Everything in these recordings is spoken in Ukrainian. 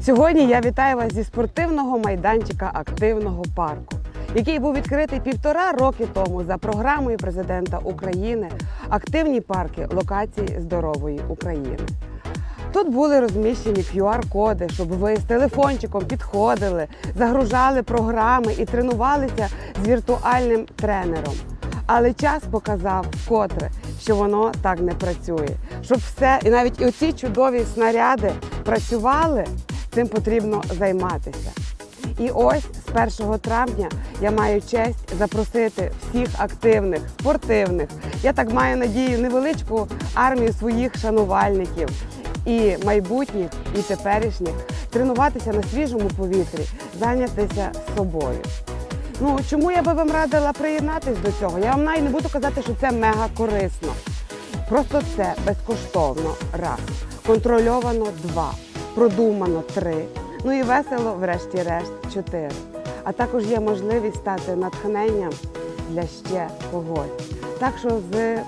Сьогодні я вітаю вас зі спортивного майданчика активного парку, який був відкритий півтора роки тому за програмою президента України Активні парки локації здорової України. Тут були розміщені QR-коди, щоб ви з телефончиком підходили, загружали програми і тренувалися з віртуальним тренером. Але час показав вкотре, що воно так не працює. Щоб все, і навіть і оці чудові снаряди працювали, цим потрібно займатися. І ось з 1 травня я маю честь запросити всіх активних, спортивних. Я так маю надію, невеличку армію своїх шанувальників і майбутніх, і теперішніх тренуватися на свіжому повітрі, зайнятися собою. Ну чому я би вам радила приєднатись до цього? Я вам навіть не буду казати, що це мега корисно. Просто це безкоштовно раз, контрольовано два, продумано три. Ну і весело, врешті-решт, чотири. А також є можливість стати натхненням для ще когось. Так що з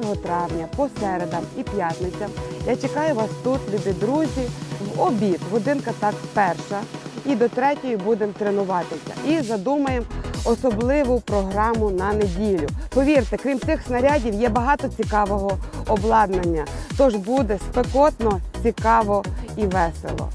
1 травня по середам і п'ятницям я чекаю вас тут, любі друзі, в обід. Годинка так перша. І до третьої будемо тренуватися. І задумаємо особливу програму на неділю. Повірте, крім цих снарядів, є багато цікавого обладнання. Тож буде спекотно, цікаво і весело.